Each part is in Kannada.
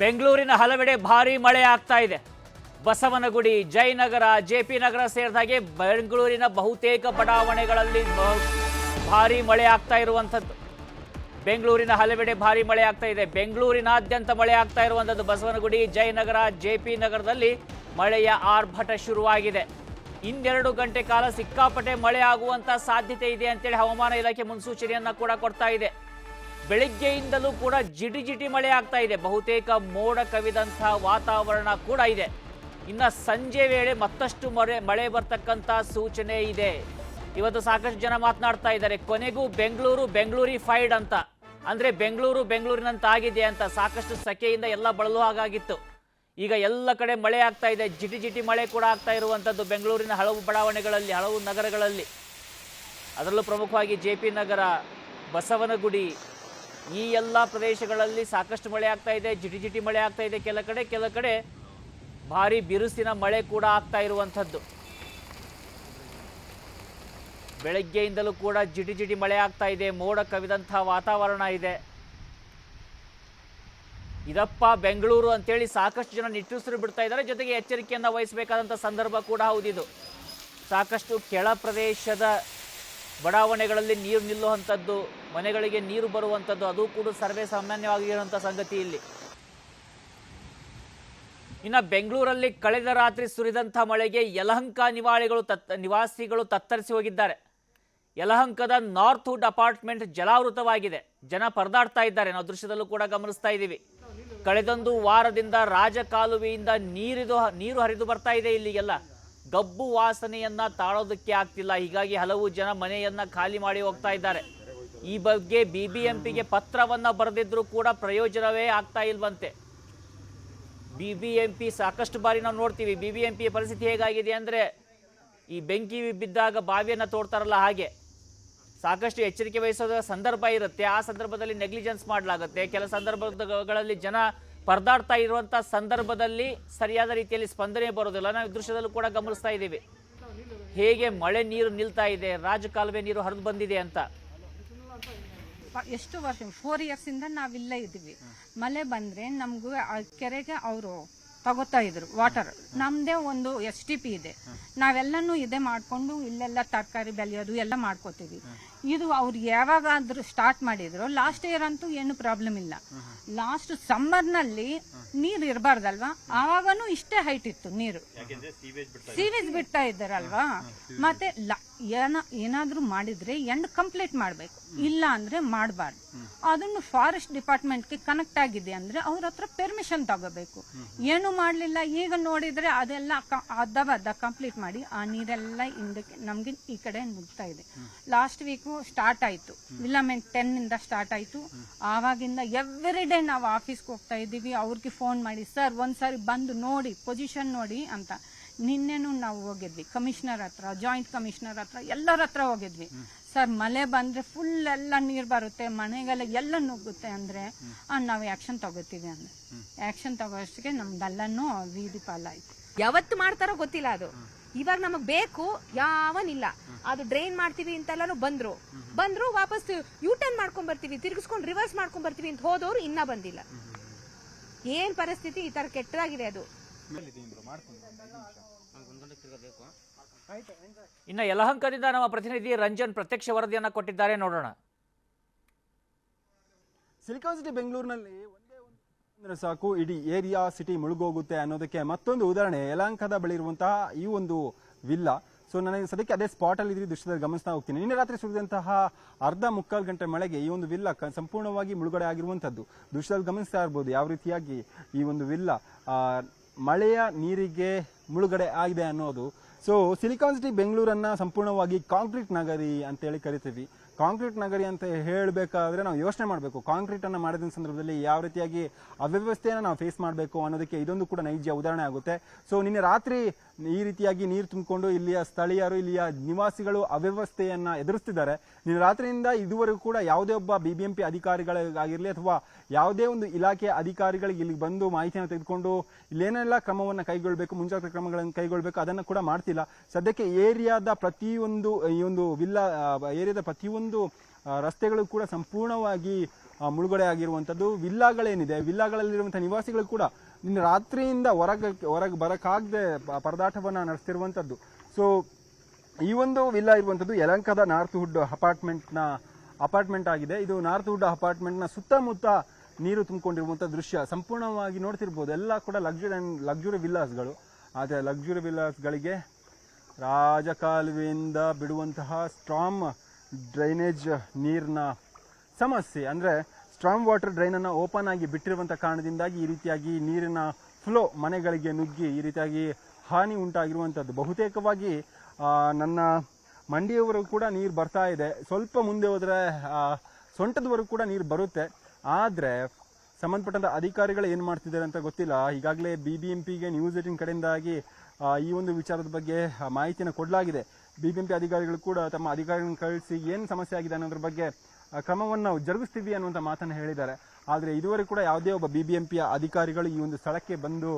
ಬೆಂಗಳೂರಿನ ಹಲವೆಡೆ ಭಾರೀ ಮಳೆ ಆಗ್ತಾ ಇದೆ. ಬಸವನಗುಡಿ, ಜಯನಗರ ಜೆ ಪಿ ನಗರ ಸೇರಿದಾಗೆ ಬೆಂಗಳೂರಿನ ಬಹುತೇಕ ಬಡಾವಣೆಗಳಲ್ಲಿ ಭಾರಿ ಮಳೆ ಆಗ್ತಾ ಇರುವಂಥದ್ದು. ಬೆಂಗಳೂರಿನ ಹಲವೆಡೆ ಭಾರಿ ಮಳೆ ಆಗ್ತಾ ಇದೆ. ಬೆಂಗಳೂರಿನಾದ್ಯಂತ ಮಳೆ ಆಗ್ತಾ ಇರುವಂಥದ್ದು ಬಸವನಗುಡಿ, ಜಯನಗರ ಜೆ ಪಿ ನಗರದಲ್ಲಿ ಮಳೆಯ ಆರ್ಭಟ ಶುರುವಾಗಿದೆ. ಇನ್ನೆರಡು ಗಂಟೆ ಕಾಲ ಸಿಕ್ಕಾಪಟ್ಟೆ ಮಳೆ ಆಗುವಂಥ ಸಾಧ್ಯತೆ ಇದೆ ಅಂತೇಳಿ ಹವಾಮಾನ ಇಲಾಖೆ ಮುನ್ಸೂಚನೆಯನ್ನ ಕೂಡ ಕೊಡ್ತಾ ಇದೆ. ಬೆಳಿಗ್ಗೆಯಿಂದಲೂ ಕೂಡ ಜಿಟಿ ಜಿಟಿ ಮಳೆ ಆಗ್ತಾ ಇದೆ. ಬಹುತೇಕ ಮೋಡ ಕವಿದಂತಹ ವಾತಾವರಣ ಕೂಡ ಇದೆ. ಇನ್ನು ಸಂಜೆ ವೇಳೆ ಮತ್ತಷ್ಟು ಮಳೆ ಮಳೆ ಬರ್ತಕ್ಕಂಥ ಸೂಚನೆ ಇದೆ. ಇವತ್ತು ಸಾಕಷ್ಟು ಜನ ಮಾತನಾಡ್ತಾ ಇದ್ದಾರೆ. ಕೊನೆಗೂ ಬೆಂಗಳೂರು ಬೆಂಗಳೂರಿ ಫೈಡ್ ಅಂತ. ಅಂದ್ರೆ ಬೆಂಗಳೂರು ಬೆಂಗಳೂರಿನಂತ ಆಗಿದೆ ಅಂತ. ಸಾಕಷ್ಟು ಸಖೆಯಿಂದ ಎಲ್ಲ ಬಳಲು ಹಾಗಾಗಿತ್ತು. ಈಗ ಎಲ್ಲ ಕಡೆ ಮಳೆ ಆಗ್ತಾ ಇದೆ. ಜಿಟಿ ಜಿಟಿ ಮಳೆ ಕೂಡ ಆಗ್ತಾ ಇರುವಂಥದ್ದು ಬೆಂಗಳೂರಿನ ಹಲವು ಬಡಾವಣೆಗಳಲ್ಲಿ ಹಲವು ನಗರಗಳಲ್ಲಿ. ಅದರಲ್ಲೂ ಪ್ರಮುಖವಾಗಿ ಜೆ ಪಿ ನಗರ, ಬಸವನಗುಡಿ ಈ ಎಲ್ಲ ಪ್ರದೇಶಗಳಲ್ಲಿ ಸಾಕಷ್ಟು ಮಳೆ ಆಗ್ತಾ ಇದೆ, ಜಿಟಿ ಜಿಟಿ ಮಳೆ ಆಗ್ತಾ ಇದೆ ಕೆಲ ಕಡೆ ಕೆಲ ಕಡೆ ಭಾರಿ ಬಿರುಸಿನ ಮಳೆ ಕೂಡ ಆಗ್ತಾ ಇರುವಂಥದ್ದು. ಬೆಳಗ್ಗೆಯಿಂದಲೂ ಕೂಡ ಜಿಟಿ ಜಿಟಿ ಮಳೆ ಆಗ್ತಾ ಇದೆ, ಮೋಡ ಕವಿದಂಥ ವಾತಾವರಣ ಇದೆ. ಇದಪ್ಪ ಬೆಂಗಳೂರು ಅಂತೇಳಿ ಸಾಕಷ್ಟು ಜನ ನಿಟ್ಟುಸಿರು ಬಿಡ್ತಾ ಇದ್ದಾರೆ, ಜೊತೆಗೆ ಎಚ್ಚರಿಕೆಯನ್ನು ವಹಿಸಬೇಕಾದಂಥ ಸಂದರ್ಭ ಕೂಡ ಹೌದಿದು. ಸಾಕಷ್ಟು ಕೆಳ ಪ್ರದೇಶದ ಬಡಾವಣೆಗಳಲ್ಲಿ ನೀರು ನಿಲ್ಲುವಂಥದ್ದು ಮನೆಗಳಿಗೆ ನೀರು ಬರುವಂಥದ್ದು ಅದು ಕೂಡ ಸರ್ವೇ ಸಾಮಾನ್ಯವಾಗಿರುವಂಥ ಸಂಗತಿ ಇಲ್ಲಿ. ಇನ್ನು ಬೆಂಗಳೂರಲ್ಲಿ ಕಳೆದ ರಾತ್ರಿ ಸುರಿದಂಥ ಮಳೆಗೆ ಯಲಹಂಕ ನಿವಾಳಿಗಳು ತತ್, ನಿವಾಸಿಗಳು ತತ್ತರಿಸಿ ಹೋಗಿದ್ದಾರೆ. ಯಲಹಂಕದ ನಾರ್ತ್ ವುಡ್ ಅಪಾರ್ಟ್ಮೆಂಟ್ ಜಲಾವೃತವಾಗಿದೆ. ಜನ ಪರದಾಡ್ತಾ ಇದ್ದಾರೆ. ನಾವು ದೃಶ್ಯದಲ್ಲೂ ಕೂಡ ಗಮನಿಸ್ತಾ ಇದ್ದೀವಿ. ಕಳೆದೊಂದು ವಾರದಿಂದ ರಾಜಕಾಲುವೆಯಿಂದ ನೀರಿದು, ನೀರು ಹರಿದು ಬರ್ತಾ ಇದೆ ಇಲ್ಲಿಗೆಲ್ಲ. ಗಬ್ಬು ವಾಸನೆಯನ್ನ ತಾಳೋದಕ್ಕೆ ಆಗ್ತಿಲ್ಲ. ಹೀಗಾಗಿ ಹಲವು ಜನ ಮನೆಯನ್ನ ಖಾಲಿ ಮಾಡಿ ಹೋಗ್ತಾ ಇದ್ದಾರೆ. ಈ ಬಗ್ಗೆ ಬಿಬಿಎಂಪಿಗೆ ಪತ್ರವನ್ನು ಬರೆದಿದ್ರು ಕೂಡ ಪ್ರಯೋಜನವೇ ಆಗ್ತಾ ಇಲ್ವಂತೆ. ಬಿಬಿಎಂಪಿ ಸಾಕಷ್ಟು ಬಾರಿ ನಾವು ನೋಡ್ತೀವಿ ಬಿಬಿಎಂಪಿ ಪರಿಸ್ಥಿತಿ ಹೇಗಾಗಿದೆ ಅಂದರೆ ಈ ಬೆಂಕಿ ಬಿದ್ದಾಗ ಬಾವಿಯನ್ನು ತೋಡ್ತಾರಲ್ಲ ಹಾಗೆ. ಸಾಕಷ್ಟು ಎಚ್ಚರಿಕೆ ವಹಿಸೋದ ಸಂದರ್ಭ ಇರುತ್ತೆ, ಆ ಸಂದರ್ಭದಲ್ಲಿ ನೆಗ್ಲಿಜೆನ್ಸ್ ಮಾಡಲಾಗುತ್ತೆ. ಕೆಲ ಸಂದರ್ಭಗಳಲ್ಲಿ ಜನ ಪರದಾಡ್ತಾ ಇರುವಂಥ ಸಂದರ್ಭದಲ್ಲಿ ಸರಿಯಾದ ರೀತಿಯಲ್ಲಿ ಸ್ಪಂದನೆ ಬರೋದಿಲ್ಲ. ನಾವು ದೃಶ್ಯದಲ್ಲೂ ಕೂಡ ಗಮನಿಸ್ತಾ ಇದ್ದೀವಿ. ಹೇಗೆ ಮಳೆ ನೀರು ನಿಲ್ತಾ ಇದೆ, ರಾಜಕಾಲುವೆ ನೀರು ಹರಿದು ಬಂದಿದೆ ಅಂತ. ಪ- ಎಷ್ಟು ವರ್ಷ ಫೋರ್ ಇಯರ್ಸಿಂದ ನಾವಿಲ್ಲೇ ಇದ್ವಿ. ಮಳೆ ಬಂದ್ರೆ ನಮಗೂ ಆ ಕೆರೆಗೆ ಅವರು ತಗೋತಾ ಇದ್ರು ವಾಟರ್ ನಮ್ದೇ ಒಂದು ಎಸ್ ಟಿ ಪಿ ಇದೆ. ನಾವೆಲ್ಲನೂ ಇದೇ ಮಾಡ್ಕೊಂಡು ಇಲ್ಲೆಲ್ಲ ತರಕಾರಿ ಬೆಳೆಯೋದು ಎಲ್ಲ ಮಾಡ್ಕೋತೀವಿ. ಇದು ಅವ್ರು ಯಾವಾಗಾದ್ರೂ ಸ್ಟಾರ್ಟ್ ಮಾಡಿದ್ರು ಲಾಸ್ಟ್ ಇಯರ್ ಅಂತೂ ಏನು ಪ್ರಾಬ್ಲಮ್ ಇಲ್ಲ. ಲಾಸ್ಟ್ ಸಮ್ಮರ್ನಲ್ಲಿ ನೀರು ಇರಬಾರ್ದಲ್ವಾ? ಆವಾಗನೂ ಇಷ್ಟೇ ಹೈಟ್ ಇತ್ತು ನೀರು. ಸೀವೇಜ್ ಬಿಡ್ತಾ ಇದ್ದಾರಲ್ವಾ? ಮತ್ತೆ ಏನ ಏನಾದ್ರೂ ಮಾಡಿದ್ರೆ ಎಂಡ್ ಕಂಪ್ಲೀಟ್ ಮಾಡ್ಬೇಕು. ಇಲ್ಲ ಅಂದ್ರೆ ಮಾಡಬಾರ್ದು. ಅದನ್ನು ಫಾರೆಸ್ಟ್ ಡಿಪಾರ್ಟ್ಮೆಂಟ್ಗೆ ಕನೆಕ್ಟ್ ಆಗಿದೆ ಅಂದ್ರೆ ಅವ್ರ ಹತ್ರ ಪೆರ್ಮಿಷನ್ ತಗೋಬೇಕು. ಏನು ಮಾಡ್ಲಿಲ್ಲ, ಈಗ ನೋಡಿದ್ರೆ ಅದೆಲ್ಲ ಅರ್ಧ ಅರ್ಧ ಕಂಪ್ಲೀಟ್ ಮಾಡಿ ಆ ನೀರೆಲ್ಲ ಹಿಂದಕ್ಕೆ ನಮ್ಗೆ ಈ ಕಡೆ ನುಗ್ತಾ ಇದೆ. ಲಾಸ್ಟ್ ವೀಕು ಸ್ಟಾರ್ಟ್ ಆಯ್ತು. ವಿಲಮೆಂಟ್ ಟೆನ್ ಇಂದ ಸ್ಟಾರ್ಟ್ ಆಯ್ತು. ಆವಾಗಿಂದ ಎವ್ರಿ ಡೇ ನಾವು ಆಫೀಸ್ಗೆ ಹೋಗ್ತಾ ಇದ್ದೀವಿ. ಅವ್ರಿಗೆ ಫೋನ್ ಮಾಡಿ ಸರ್ ಒಂದ್ಸಾರಿ ಬಂದು ನೋಡಿ ಪೊಸಿಷನ್ ನೋಡಿ ಅಂತ. ನಿನ್ನೆನೂ ನಾವು ಹೋಗಿದ್ವಿ. ಕಮಿಷನರ್ ಹತ್ರ, ಜಾಯಿಂಟ್ ಕಮಿಷನರ್ ಹತ್ರ, ಎಲ್ಲರ ಹತ್ರ ಹೋಗಿದ್ವಿ. ಸರ್, ಮಳೆ ಬಂದ್ರೆ ಫುಲ್ ಎಲ್ಲ ನೀರ್ ಬರುತ್ತೆ, ಮನೆಗೆಲ್ಲ ಎಲ್ಲ ನುಗ್ಗುತ್ತೆ ಅಂದ್ರೆ ನಾವು ಆಕ್ಷನ್ ತಗೋತೀವಿ ಅಂದ್ರೆ. ಆಕ್ಷನ್ ತಗೋಷ್ಟಕ್ಕೆ ನಮ್ದೆಲ್ಲನೂ ಬೀದಿ ಪಾಲಾಯಿತು. ಯಾವತ್ತು ಮಾಡ್ತಾರೋ ಗೊತ್ತಿಲ್ಲ ಅದು. ಇವಾಗ ನಮಗ್ ಬೇಕು, ಯಾವನಿಲ್ಲ. ಅದು ಡ್ರೈನ್ ಮಾಡ್ತೀವಿ ಅಂತೆಲ್ಲಾನು ಬಂದ್ರು. ಬಂದ್ರು, ವಾಪಸ್ ಯೂ ಟರ್ನ್ ಮಾಡ್ಕೊಂಡ್ ಬರ್ತೀವಿ ತಿರ್ಗಿಸ್ಕೊಂಡು ರಿವರ್ಸ್ ಮಾಡ್ಕೊಂಡ್ ಬರ್ತೀವಿ ಅಂತ ಹೋದವ್ರು ಇನ್ನ ಬಂದಿಲ್ಲ. ಏನ್ ಪರಿಸ್ಥಿತಿ? ಈ ತರ ಕೆಟ್ಟದಾಗಿದೆ ಅದು. ಇನ್ನು ಯಲಹಂಕದಿಂದ ನಮ್ಮ ಪ್ರತಿನಿಧಿ ರಂಜನ್ ಪ್ರತ್ಯಕ್ಷ ವರದಿಯನ್ನು ಕೊಟ್ಟಿದ್ದಾರೆ ನೋಡೋಣ. ಸಿಲಿಕಾನ್ ಸಿಟಿ ಬೆಂಗಳೂರಿನಲ್ಲಿ ಒಂದೇ ಒಂದು ಅಂದ್ರೆ ಸಾಕು ಇಡೀ ಏರಿಯಾ ಸಿಟಿ ಮುಳುಗೋಗುತ್ತೆ ಅನ್ನೋದಕ್ಕೆ ಮತ್ತೊಂದು ಉದಾಹರಣೆ ಯಲಹಂಕದ ಬಳಿ ಇರುವಂತಹ ಈ ಒಂದು ವಿಲ್ಲ. ಸೊ ನನಗೆ ಸದ್ಯಕ್ಕೆ ಅದೇ ಸ್ಪಾಟ್ ಅಲ್ಲಿ ಇದ್ರಿ ದೃಶ್ಯದಲ್ಲಿ ಗಮನಿಸ್ತಾ ಹೋಗ್ತೀನಿ. ನಿನ್ನೆ ರಾತ್ರಿ ಸುರಿದಂತಹ ಅರ್ಧ ಮುಕ್ಕಾಲು ಗಂಟೆ ಮಳೆಗೆ ಈ ಒಂದು ವಿಲ್ಲ ಸಂಪೂರ್ಣವಾಗಿ ಮುಳುಗಡೆ ಆಗಿರುವಂತದ್ದು ದೃಶ್ಯದಲ್ಲಿ ಗಮನಿಸ್ತಾ ಇರ್ಬೋದು ಯಾವ ರೀತಿಯಾಗಿ ಈ ಒಂದು ವಿಲ್ಲ ಆ, ಮಳೆಯ ನೀರಿಗೆ ಮುಳುಗಡೆ ಆಗಿದೆ ಅನ್ನೋದು. ಸೊ ಸಿಲಿಕಾನ್ ಸಿಟಿ ಬೆಂಗಳೂರನ್ನ ಸಂಪೂರ್ಣವಾಗಿ ಕಾಂಕ್ರೀಟ್ ನಗರಿ ಅಂತೇಳಿ ಕರಿತೀವಿ. ಕಾಂಕ್ರೀಟ್ ನಗರಿ ಅಂತ ಹೇಳಬೇಕಾದ್ರೆ ನಾವು ಯೋಚನೆ ಮಾಡಬೇಕು. ಕಾಂಕ್ರೀಟ್ ಅನ್ನ ಮಾಡಿದ ಸಂದರ್ಭದಲ್ಲಿ ಯಾವ ರೀತಿಯಾಗಿ ಅವ್ಯವಸ್ಥೆಯನ್ನು ನಾವು ಫೇಸ್ ಮಾಡಬೇಕು ಅನ್ನೋದಕ್ಕೆ ಇದೊಂದು ಕೂಡ ನೈಜ ಉದಾಹರಣೆ ಆಗುತ್ತೆ. ಸೊ ನಿನ್ನೆ ರಾತ್ರಿ ಈ ರೀತಿಯಾಗಿ ನೀರು ತುಂಬಿಕೊಂಡು ಇಲ್ಲಿಯ ಸ್ಥಳೀಯರು, ಇಲ್ಲಿಯ ನಿವಾಸಿಗಳು ಅವ್ಯವಸ್ಥೆಯನ್ನು ಎದುರಿಸ್ತಿದ್ದಾರೆ. ನಿನ್ನೆ ರಾತ್ರಿಯಿಂದ ಇದುವರೆಗೂ ಕೂಡ ಯಾವುದೇ ಒಬ್ಬ ಬಿ ಬಿ ಎಂ ಪಿ ಅಧಿಕಾರಿಗಳಿಗಾಗಿರಲಿ ಅಥವಾ ಯಾವುದೇ ಒಂದು ಇಲಾಖೆಯ ಅಧಿಕಾರಿಗಳಿಗೆ ಇಲ್ಲಿಗೆ ಬಂದು ಮಾಹಿತಿಯನ್ನು ತೆಗೆದುಕೊಂಡು ಇಲ್ಲೇನೆಲ್ಲ ಕ್ರಮವನ್ನು ಕೈಗೊಳ್ಳಬೇಕು ಮುಂಜಾಗ್ರತಾ ಕ್ರಮಗಳನ್ನು ಕೈಗೊಳ್ಳಬೇಕು ಅದನ್ನು ಕೂಡ ಮಾಡ್ತಿಲ್ಲ. ಸದ್ಯಕ್ಕೆ ಏರಿಯಾದ ಪ್ರತಿಯೊಂದು, ಈ ಒಂದು ವಿಲ್ಲ ಏರಿಯಾದ ಪ್ರತಿಯೊಂದು ರಸ್ತೆಗಳು ಕೂಡ ಸಂಪೂರ್ಣವಾಗಿ ಮುಳುಗಡೆ ಆಗಿರುವಂಥದ್ದು ವಿಲ್ಲಾಗಳೇನಿದೆ, ವಿಲ್ಲಾಗಳಲ್ಲಿರುವಂಥ ನಿವಾಸಿಗಳು ಕೂಡ ನಿನ್ನೆ ರಾತ್ರಿಯಿಂದ ಹೊರಗೆ ಹೊರಗೆ ಬರೋಕ್ಕಾಗದೆ ಪರದಾಟವನ್ನು ನಡೆಸ್ತಿರುವಂಥದ್ದು ಸೊ ಈ ಒಂದು ವಿಲ್ಲಾ ಇರುವಂಥದ್ದು ಯಲಂಕದ ನಾರ್ತ್ ಹುಡ್ ಅಪಾರ್ಟ್ಮೆಂಟ್ನ, ಅಪಾರ್ಟ್ಮೆಂಟ್ ಆಗಿದೆ. ಇದು ನಾರ್ತ್ ವುಡ್ ಅಪಾರ್ಟ್ಮೆಂಟ್ನ ಸುತ್ತಮುತ್ತ ನೀರು ತುಂಬಿಕೊಂಡಿರುವಂಥ ದೃಶ್ಯ ಸಂಪೂರ್ಣವಾಗಿ ನೋಡ್ತಿರ್ಬೋದು. ಎಲ್ಲ ಕೂಡ ಲಕ್ಸುರಿ ಆ್ಯಂಡ್ ಲಕ್ಸುರಿ ವಿಲ್ಲಾಸ್ಗಳು ಆದರೆ ಲಕ್ಸುರಿ ವಿಲ್ಲಾಸ್ಗಳಿಗೆ ರಾಜಕಾಲುವೆಯಿಂದ ಬಿಡುವಂತಹ ಸ್ಟ್ರಾಮ್ ಡ್ರೈನೇಜ್ ನೀರಿನ ಸಮಸ್ಯೆ. ಅಂದರೆ ಸ್ಟ್ರಾಂಗ್ ವಾಟರ್ ಡ್ರೈನನ್ನು ಓಪನ್ ಆಗಿ ಬಿಟ್ಟಿರುವಂಥ ಕಾರಣದಿಂದಾಗಿ ಈ ರೀತಿಯಾಗಿ ನೀರಿನ ಫ್ಲೋ ಮನೆಗಳಿಗೆ ನುಗ್ಗಿ ಈ ರೀತಿಯಾಗಿ ಹಾನಿ ಉಂಟಾಗಿರುವಂಥದ್ದು ಬಹುತೇಕವಾಗಿ ನನ್ನ ಮಂಡಿಯವರೆಗೂ ಕೂಡ ನೀರು ಬರ್ತಾ ಇದೆ. ಸ್ವಲ್ಪ ಮುಂದೆ ಹೋದರೆ ಸೊಂಟದವರೆಗೂ ಕೂಡ ನೀರು ಬರುತ್ತೆ. ಆದರೆ ಸಂಬಂಧಪಟ್ಟಂಥ ಅಧಿಕಾರಿಗಳು ಏನು ಮಾಡ್ತಿದ್ದಾರೆ ಅಂತ ಗೊತ್ತಿಲ್ಲ. ಈಗಾಗಲೇ ಬಿ ಬಿ ಎಂ ಪಿಗೆ ನ್ಯೂಸ್ ಏಟಿನ್ ಕಡೆಯಿಂದಾಗಿ ಈ ಒಂದು ವಿಚಾರದ ಬಗ್ಗೆ ಮಾಹಿತಿಯನ್ನು ಕೊಡಲಾಗಿದೆ. ಬಿ ಬಿ ಎಂ ಪಿ ಅಧಿಕಾರಿಗಳು ಕೂಡ ತಮ್ಮ ಅಧಿಕಾರಿಗಳನ್ನು ಕಳಿಸಿ ಏನು ಸಮಸ್ಯೆ ಆಗಿದೆ ಅನ್ನೋದ್ರ ಬಗ್ಗೆ ಕ್ರಮವನ್ನು ನಾವು ಜರುಗಿಸ್ತೀವಿ ಅನ್ನುವಂಥ ಮಾತನ್ನು ಹೇಳಿದ್ದಾರೆ. ಆದರೆ ಇದುವರೆಗೂ ಕೂಡ ಯಾವುದೇ ಒಬ್ಬ ಬಿ ಬಿ ಎಂ ಪಿಯ ಅಧಿಕಾರಿಗಳು ಈ ಒಂದು ಸ್ಥಳಕ್ಕೆ ಬಂದು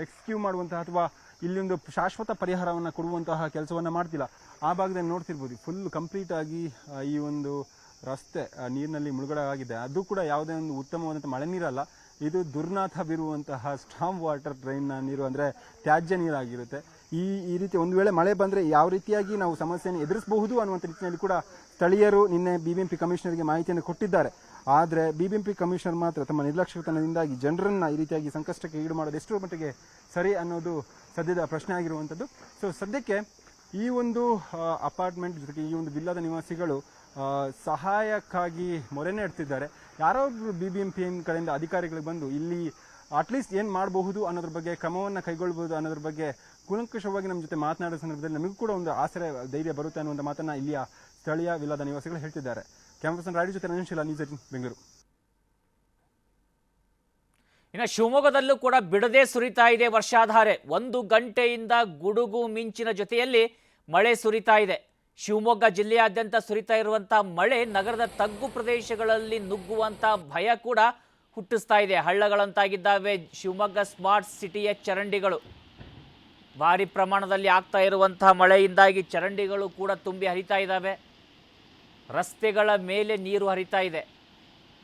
ರೆಸ್ಕ್ಯೂ ಮಾಡುವಂತಹ ಅಥವಾ ಇಲ್ಲಿ ಒಂದು ಶಾಶ್ವತ ಪರಿಹಾರವನ್ನು ಕೊಡುವಂತಹ ಕೆಲಸವನ್ನು ಮಾಡ್ತಿಲ್ಲ. ಆ ಭಾಗದಲ್ಲಿ ನೋಡ್ತಿರ್ಬೋದು. ಫುಲ್ ಕಂಪ್ಲೀಟ್ ಆಗಿ ಈ ಒಂದು ರಸ್ತೆ ನೀರಿನಲ್ಲಿ ಮುಳುಗಡೆ ಆಗಿದೆ ಅದು ಕೂಡ ಯಾವುದೇ ಒಂದು ಉತ್ತಮವಾದಂಥ ಮಳೆ ನೀರಲ್ಲ, ಇದು ದುರ್ನಾಥ ಬೀರುವಂತಹ ಸ್ಟಾಮ್ ವಾಟರ್ ಡ್ರೈನ್ನ ನೀರು ಅಂದರೆ ತ್ಯಾಜ್ಯ ನೀರಾಗಿರುತ್ತೆ. ಈ ಈ ರೀತಿ ಒಂದು ವೇಳೆ ಮಳೆ ಬಂದರೆ ಯಾವ ರೀತಿಯಾಗಿ ನಾವು ಸಮಸ್ಯೆಯನ್ನು ಎದುರಿಸಬಹುದು ಅನ್ನುವಂಥ ನಿಟ್ಟಿನಲ್ಲಿ ಕೂಡ ಸ್ಥಳೀಯರು ನಿನ್ನೆ ಬಿ ಬಿ ಎಂ ಪಿ ಕಮಿಷನರ್ಗೆ ಮಾಹಿತಿಯನ್ನು ಕೊಟ್ಟಿದ್ದಾರೆ. ಆದರೆ B B M P commissioner ಮಾತ್ರ ತಮ್ಮ ನಿರ್ಲಕ್ಷ್ಯತನದಿಂದಾಗಿ ಜನರನ್ನು ಈ ರೀತಿಯಾಗಿ ಸಂಕಷ್ಟಕ್ಕೆ ಈಡು ಮಾಡೋದು ಎಷ್ಟರ ಮಟ್ಟಿಗೆ ಸರಿ ಅನ್ನೋದು ಸದ್ಯದ ಪ್ರಶ್ನೆ ಆಗಿರುವಂಥದ್ದು. ಸೊ ಸದ್ಯಕ್ಕೆ ಈ ಒಂದು ಅಪಾರ್ಟ್ಮೆಂಟ್ ಜೊತೆಗೆ ಈ ಒಂದು ವಿಲ್ಲದ ನಿವಾಸಿಗಳು ಸಹಾಯಕ್ಕಾಗಿ ಮೊರೆ ನೆಡ್ತಿದ್ದಾರೆ. ಯಾರೋ ಬಿ ಬಿ ಎಂ ಪಿ ಕಡೆಯಿಂದ ಅಧಿಕಾರಿಗಳು ಬಂದು ಇಲ್ಲಿ ಅಟ್ಲೀಸ್ಟ್ ಏನು ಮಾಡಬಹುದು ಅನ್ನೋದ್ರ ಬಗ್ಗೆ, ಕ್ರಮವನ್ನು ಕೈಗೊಳ್ಬಹುದು ಅನ್ನೋದ್ರ ಬಗ್ಗೆ ಕೂಲಂಕುಷವಾಗಿ ನಮ್ಮ ಜೊತೆ ಮಾತನಾಡೋ ಸಂದರ್ಭದಲ್ಲಿ ನಮಗೂ ಕೂಡ ಒಂದು ಆಸರೆ, ಧೈರ್ಯ ಬರುತ್ತೆ ಅನ್ನುವಂಥ ಮಾತನ್ನು ಇಲ್ಲಿಯ ಸ್ಥಳೀಯ ವಿಲ್ಲದ ನಿವಾಸಿಗಳು ಹೇಳ್ತಿದ್ದಾರೆ. ಕ್ಯಾಂಪಸ್ ರಾಡಿ ಜೊತೆ ನಂಜನಶೀಲ ನ್ಯೂಸ್ ಬೆಂಗಳೂರು. ಇನ್ನು ಶಿವಮೊಗ್ಗದಲ್ಲೂ ಕೂಡ ಬಿಡದೆ ಸುರಿತಾ ಇದೆ ವರ್ಷಾಧಾರೆ. ಒಂದು ಗಂಟೆಯಿಂದ ಗುಡುಗು ಮಿಂಚಿನ ಜೊತೆಯಲ್ಲಿ ಮಳೆ ಸುರಿತಾ ಇದೆ. ಶಿವಮೊಗ್ಗ ಜಿಲ್ಲೆಯಾದ್ಯಂತ ಸುರಿತಾ ಇರುವಂತಹ ಮಳೆ ನಗರದ ತಗ್ಗು ಪ್ರದೇಶಗಳಲ್ಲಿ ನುಗ್ಗುವಂತಹ ಭಯ ಕೂಡ ಹುಟ್ಟಿಸ್ತಾ ಇದೆ. ಹಳ್ಳಗಳಂತಾಗಿದ್ದಾವೆ ಶಿವಮೊಗ್ಗ ಸ್ಮಾರ್ಟ್ ಸಿಟಿಯ ಚರಂಡಿಗಳು. ಭಾರಿ ಪ್ರಮಾಣದಲ್ಲಿ ಆಗ್ತಾ ಇರುವಂತಹ ಮಳೆಯಿಂದಾಗಿ ಚರಂಡಿಗಳು ಕೂಡ ತುಂಬಿ ಹರಿತಾ ಇದ್ದಾವೆ. ರಸ್ತೆಗಳ ಮೇಲೆ ನೀರು ಹರಿತಾ ಇದೆ.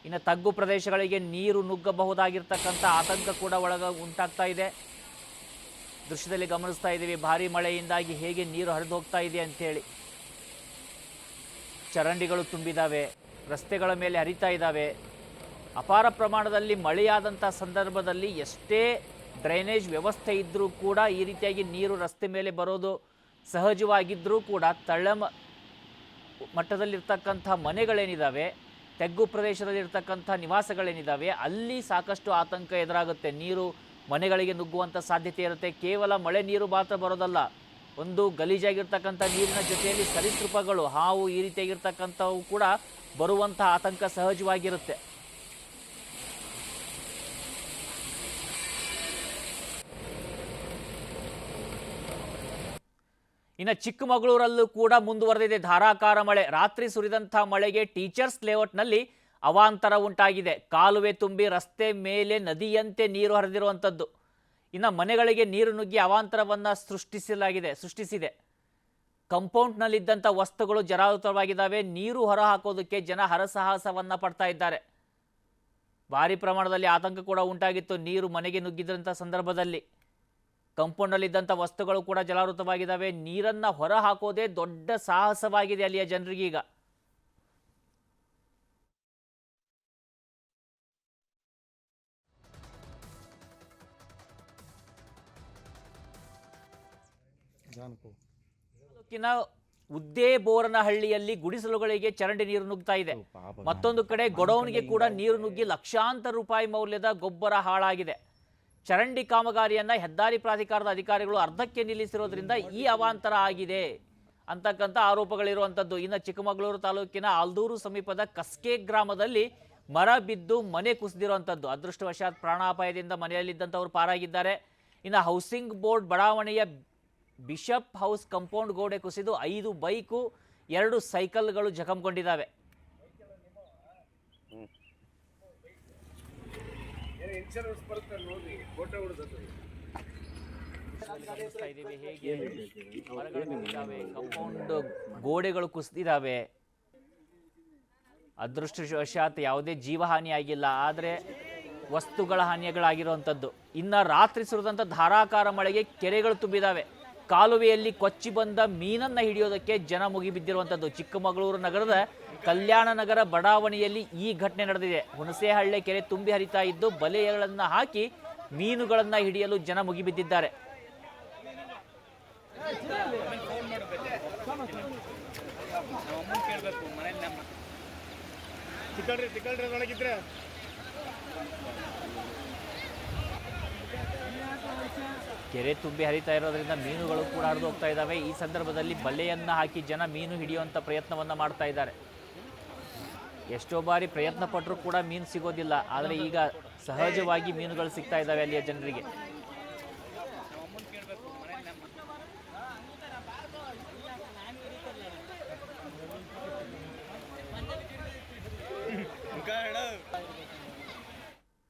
ಇನ್ನು ತಗ್ಗು ಪ್ರದೇಶಗಳಿಗೆ ನೀರು ನುಗ್ಗಬಹುದಾಗಿರ್ತಕ್ಕಂಥ ಆತಂಕ ಕೂಡ ಒಳಗ ಉಂಟಾಗ್ತಾ ಇದೆ. ದೃಶ್ಯದಲ್ಲಿ ಗಮನಿಸ್ತಾ ಇದ್ದೀವಿ, ಭಾರಿ ಮಳೆಯಿಂದಾಗಿ ಹೇಗೆ ನೀರು ಹರಿದು ಹೋಗ್ತಾ ಇದೆ ಅಂತೇಳಿ. ಚರಂಡಿಗಳು ತುಂಬಿದಾವೆ, ರಸ್ತೆಗಳ ಮೇಲೆ ಹರಿತಾ ಇದ್ದಾವೆ ಅಪಾರ ಪ್ರಮಾಣದಲ್ಲಿ ಮಳೆಯಾದಂಥ ಸಂದರ್ಭದಲ್ಲಿ ಎಷ್ಟೇ ಡ್ರೈನೇಜ್ ವ್ಯವಸ್ಥೆ ಇದ್ದರೂ ಕೂಡ ಈ ರೀತಿಯಾಗಿ ನೀರು ರಸ್ತೆ ಮೇಲೆ ಬರೋದು ಸಹಜವಾಗಿದ್ದರೂ ಕೂಡ ತಳ್ಳಮ ಮಟ್ಟದಲ್ಲಿರ್ತಕ್ಕಂಥ ಮನೆಗಳೇನಿದ್ದಾವೆ ತೆಗ್ಗು ಪ್ರದೇಶದಲ್ಲಿರ್ತಕ್ಕಂಥ ನಿವಾಸಗಳೇನಿದ್ದಾವೆ ಅಲ್ಲಿ ಸಾಕಷ್ಟು ಆತಂಕ ಎದುರಾಗುತ್ತೆ. ನೀರು ಮನೆಗಳಿಗೆ ನುಗ್ಗುವಂಥ ಸಾಧ್ಯತೆ ಇರುತ್ತೆ. ಕೇವಲ ಮಳೆ ನೀರು ಮಾತ್ರ ಬರೋದಲ್ಲ. ಒಂದು ಗಲೀಜಾಗಿರ್ತಕ್ಕಂಥ ನೀರಿನ ಜೊತೆಯಲ್ಲಿ ಸರೀಸೃಪಗಳು, ಹಾವು ಈ ರೀತಿಯಾಗಿರ್ತಕ್ಕಂಥವು ಕೂಡ ಬರುವಂತಹ ಆತಂಕ ಸಹಜವಾಗಿರುತ್ತೆ. ಇನ್ನು ಚಿಕ್ಕಮಗಳೂರಲ್ಲೂ ಕೂಡ ಮುಂದುವರೆದಿದೆ ಧಾರಾಕಾರ ಮಳೆ. ರಾತ್ರಿ ಸುರಿದಂಥ ಮಳೆಗೆ ಟೀಚರ್ಸ್ ಲೇಔಟ್ನಲ್ಲಿ ಅವಾಂತರ ಉಂಟಾಗಿದೆ. ಕಾಲುವೆ ತುಂಬಿ ರಸ್ತೆ ಮೇಲೆ ನದಿಯಂತೆ ನೀರು ಹರಿದಿರುವಂಥದ್ದು. ಇನ್ನು ಮನೆಗಳಿಗೆ ನೀರು ನುಗ್ಗಿ ಅವಾಂತರವನ್ನು ಸೃಷ್ಟಿಸಲಾಗಿದೆ, ಸೃಷ್ಟಿಸಿದೆ. ಕಂಪೌಂಡ್ನಲ್ಲಿದ್ದಂಥ ವಸ್ತುಗಳು ಜಲಾವೃತವಾಗಿದ್ದಾವೆ ನೀರು ಹೊರ ಹಾಕೋದಕ್ಕೆ ಜನ ಹರಸಾಹಸವನ್ನು ಪಡ್ತಾ ಇದ್ದಾರೆ. ಭಾರಿ ಪ್ರಮಾಣದಲ್ಲಿ ಆತಂಕ ಕೂಡ ಉಂಟಾಗಿತ್ತು ನೀರು ಮನೆಗೆ ನುಗ್ಗಿದಂಥ ಸಂದರ್ಭದಲ್ಲಿ. ಕಂಪೌಂಡಲ್ಲಿದ್ದಂಥ ವಸ್ತುಗಳು ಕೂಡ ಜಲಾವೃತವಾಗಿದ್ದಾವೆ. ನೀರನ್ನು ಹೊರ ಹಾಕೋದೇ ದೊಡ್ಡ ಸಾಹಸವಾಗಿದೆ ಅಲ್ಲಿಯ ಜನರಿಗೀಗ. ತಾಲೂಕಿನ ಉದ್ದೇಬೋರನಹಳ್ಳಿಯಲ್ಲಿ ಗುಡಿಸಲುಗಳಿಗೆ ಚರಂಡಿ ನೀರು ನುಗ್ತಾ ಇದೆ. ಮತ್ತೊಂದು ಕಡೆ ಗೊಡೌನ್ಗೆ ಕೂಡ ನೀರು ನುಗ್ಗಿ ಲಕ್ಷಾಂತರ ರೂಪಾಯಿ ಮೌಲ್ಯದ ಗೊಬ್ಬರ ಹಾಳಾಗಿದೆ. ಚರಂಡಿ ಕಾಮಗಾರಿಯನ್ನ ಹೆದ್ದಾರಿ ಪ್ರಾಧಿಕಾರದ ಅಧಿಕಾರಿಗಳು ಅರ್ಧಕ್ಕೆ ನಿಲ್ಲಿಸಿರೋದ್ರಿಂದ ಈ ಅವಾಂತರ ಆಗಿದೆ ಅಂತಕ್ಕಂಥ ಆರೋಪಗಳಿರುವಂಥದ್ದು. ಇನ್ನು ಚಿಕ್ಕಮಗಳೂರು ತಾಲೂಕಿನ ಆಲ್ದೂರು ಸಮೀಪದ ಕಸ್ಕೆ ಗ್ರಾಮದಲ್ಲಿ ಮರ ಬಿದ್ದು ಮನೆ ಕುಸಿದಿರುವಂಥದ್ದು. ಅದೃಷ್ಟವಶಾತ್ ಪ್ರಾಣಾಪಾಯದಿಂದ ಮನೆಯಲ್ಲಿದ್ದಂಥವ್ರು ಪಾರಾಗಿದ್ದಾರೆ. ಇನ್ನು ಹೌಸಿಂಗ್ ಬೋರ್ಡ್ ಬಡಾವಣೆಯ ಬಿಷಪ್ ಹೌಸ್ ಕಂಪೌಂಡ್ ಗೋಡೆ ಕುಸಿದು ಐದು ಬೈಕು, ಎರಡು ಸೈಕಲ್ಗಳು ಜಖಂಗೊಂಡಿದ್ದಾವೆ. ಕಂಪೌಂಡ್ ಗೋಡೆಗಳು ಕುಸಿದಿದ್ದಾವೆ. ಅದೃಷ್ಟವಶಾತ್ ಯಾವುದೇ ಜೀವಹಾನಿ ಆಗಿಲ್ಲ, ಆದರೆ ವಸ್ತುಗಳ ಹಾನಿಗಳಾಗಿರುವಂಥದ್ದು. ಇನ್ನು ರಾತ್ರಿ ಸುರಿದಂಥ ಧಾರಾಕಾರ ಮಳೆಗೆ ಕೆರೆಗಳು ತುಂಬಿದಾವೆ ಕಾಲುವೆಯಲ್ಲಿ ಕೊಚ್ಚಿ ಬಂದ ಮೀನನ್ನು ಹಿಡಿಯೋದಕ್ಕೆ ಜನ ಮುಗಿಬಿದ್ದಿರುವಂಥದ್ದು ಚಿಕ್ಕಮಗಳೂರು ನಗರದ ಕಲ್ಯಾಣ ನಗರ ಬಡಾವಣೆಯಲ್ಲಿ ಈ ಘಟನೆ ನಡೆದಿದೆ. ಹುಣಸೆಹಳ್ಳೆ ಕೆರೆ ತುಂಬಿ ಹರಿತಾ ಇದ್ದು ಬಲೆಗಳನ್ನು ಹಾಕಿ ಮೀನುಗಳನ್ನು ಹಿಡಿಯಲು ಜನ ಮುಗಿಬಿದ್ದಿದ್ದಾರೆ. ಕೆರೆ ತುಂಬಿ ಹರಿತಾ ಇರೋದ್ರಿಂದ ಮೀನುಗಳು ಕೂಡ ಹರಿದು ಹೋಗ್ತಾ ಇದ್ದಾವೆ ಈ ಸಂದರ್ಭದಲ್ಲಿ ಬಲೆಯನ್ನು ಹಾಕಿ ಜನ ಮೀನು ಹಿಡಿಯುವಂಥ ಪ್ರಯತ್ನವನ್ನು ಮಾಡ್ತಾ ಇದ್ದಾರೆ. ಎಷ್ಟೋ ಬಾರಿ ಪ್ರಯತ್ನ ಪಟ್ಟರೂ ಕೂಡ ಮೀನು ಸಿಗೋದಿಲ್ಲ. ಆದರೆ ಈಗ ಸಹಜವಾಗಿ ಮೀನುಗಳು ಸಿಗ್ತಾ ಇದ್ದಾವೆ ಅಲ್ಲಿಯ ಜನರಿಗೆ.